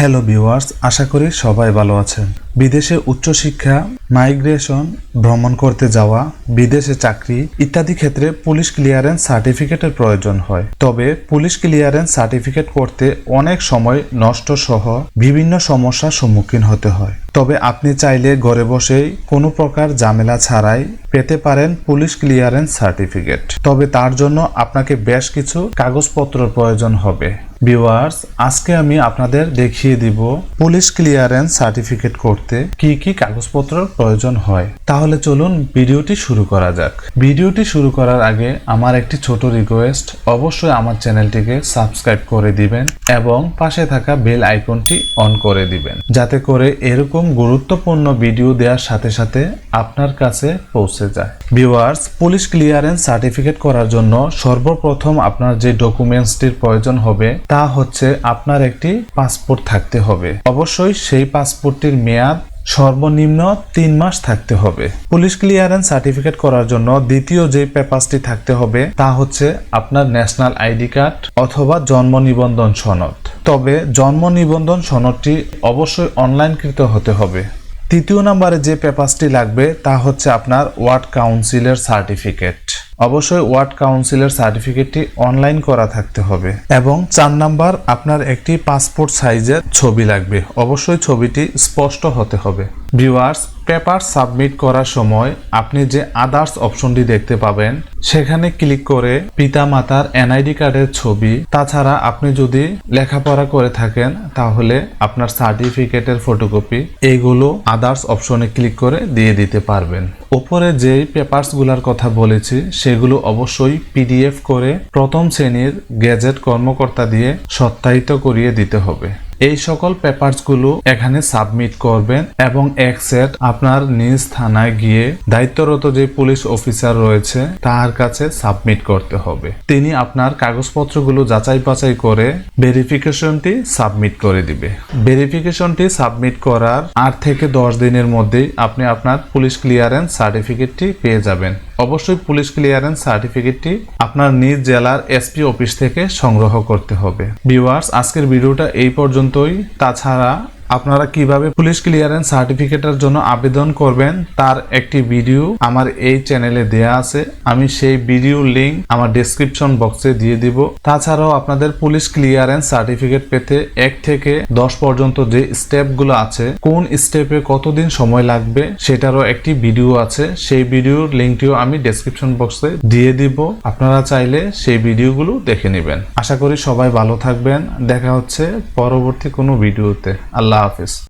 Hello viewers আশা করি সবাই ভালো আছেন। বিদেশে উচ্চশিক্ষা মাইগ্রেশন ভ্রমণ করতে যাওয়া, বিদেশে চাকরি ইত্যাদি ক্ষেত্রে পুলিশ ক্লিয়ারেন্স সার্টিফিকেটের প্রয়োজন হয়। তবে পুলিশ ক্লিয়ারেন্স সার্টিফিকেট করতে অনেক সময় নষ্ট সহ বিভিন্ন সমস্যার সম্মুখীন হতে হয়। তবে আপনি চাইলে ঘরে বসেই কোনো প্রকার ঝামেলা ছাড়াই পেতে পারেন পুলিশ ক্লিয়ারেন্স সার্টিফিকেট। তবে তার জন্য আপনাকে বেশ কিছু কাগজপত্রের প্রয়োজন হবে। ভিউয়ার্স, আজকে আমি আপনাদের দেখিয়ে দিব পুলিশ ক্লিয়ারেন্স সার্টিফিকেট করতে কি কি কাগজপত্রের প্রয়োজন হয়। তাহলে চলুন ভিডিওটি শুরু করা যাক। ভিডিওটি শুরু করার আগে আমার একটি ছোট রিকোয়েস্ট অবশ্যই আমার চ্যানেলটিকে সাবস্ক্রাইব করে দিবেন এবং পাশে থাকা বেল আইকনটি অন করে দিবেন। যাতে করে এরকম গুরুত্বপূর্ণ ভিডিও দেওয়ার সাথে সাথে আপনার কাছে পৌঁছে যায় ভিউয়ার্স পুলিশ ক্লিয়ারেন্স সার্টিফিকেট করার জন্য সর্বপ্রথম আপনার যে ডকুমেন্টসটির প্রয়োজন হবে, তা হচ্ছে আপনার একটি পাসপোর্ট থাকতে হবে। অবশ্যই সেই পাসপোর্টটির মেয়াদ সর্বনিম্ন তিন মাস থাকতে হবে। পুলিশ ক্লিয়ারেন্স সার্টিফিকেট করার জন্য দ্বিতীয় যে পেপারসটি থাকতে হবে, তা হচ্ছে আপনার ন্যাশনাল আইডি কার্ড অথবা জন্ম নিবন্ধন সনদ। তবে জন্ম নিবন্ধন সনদটি অবশ্যই অনলাইনকৃত হতে হবে। তৃতীয় নাম্বারে যে পেপারসটি লাগবে, তা হচ্ছে আপনার ওয়ার্ড কাউন্সিলের সার্টিফিকেট। অবশ্যই ওয়ার্ড কাউন্সিলের সার্টিফিকেটটি অনলাইন করা থাকতে হবে এবং চার নাম্বার, আপনার একটি পাসপোর্ট সাইজের ছবি লাগবে। অবশ্যই ছবিটি স্পষ্ট হতে হবে। ভিউয়ার্স পেপার সাবমিট করার সময় আপনি যে আদার্স অপশনটি দেখতে পাবেন, সেখানে ক্লিক করে পিতামাতার এনআইডি কার্ডের ছবি। তাছাড়া আপনি যদি লেখাপড়া করে থাকেন, তাহলে আপনার সার্টিফিকেটের ফটোকপি এইগুলো আদার্স অপশনে ক্লিক করে দিয়ে দিতে পারবেন। ওপরে যেই পেপারসগুলোর কথা বলেছি, সেগুলো অবশ্যই পিডিএফ করে প্রথম শ্রেণির গেজেট কর্মকর্তা দিয়ে সত্যায়িত করিয়ে দিতে হবে। এই সকল পেপারসগুলো এখানে সাবমিট করবেন এবং এক সেট আপনার নিজ থানায় গিয়ে দায়িত্বরত যে পুলিশ অফিসার রয়েছে, তার কাছে সাবমিট করতে হবে। তিনি আপনার কাগজপত্রগুলো যাচাই বাছাই করে ভেরিফিকেশনটি সাবমিট করে দিবে। ভেরিফিকেশনটি সাবমিট করার আট থেকে দশ দিনের মধ্যেই আপনি আপনার পুলিশ ক্লিয়ারেন্স সার্টিফিকেটটি পেয়ে যাবেন। অবশ্যই পুলিশ ক্লিয়ারেন্স সার্টিফিকেটটি আপনার নিজ জেলার এসপি অফিস থেকে সংগ্রহ করতে হবে। ভিউয়ার্স, আজকের ভিডিওটা এই পর্যন্তই। তাছাড়া আপনারা কীভাবে পুলিশ ক্লিয়ারেন্স সার্টিফিকেটের জন্য আবেদন করবেন তার একটি ভিডিও আমার এই চ্যানেলে দেয়া আছে। আমি সেই ভিডিও লিংক আমার ডেসক্রিপশন বক্সে দিয়ে দিব। তাছাড়াও আপনাদের পুলিশ ক্লিয়ারেন্স সার্টিফিকেট পেতে এক থেকে দশ পর্যন্ত যে স্টেপগুলো আছে, কোন স্টেপে কতদিন সময় লাগবে সেটারও একটি ভিডিও আছে। সেই ভিডিওর লিঙ্কটিও আমি ডেসক্রিপশন বক্সে দিয়ে দিব। আপনারা চাইলে সেই ভিডিওগুলো দেখে নেবেন। আশা করি সবাই ভালো থাকবেন। দেখা হচ্ছে পরবর্তী কোনো ভিডিওতে আল্লাহ হাফিজ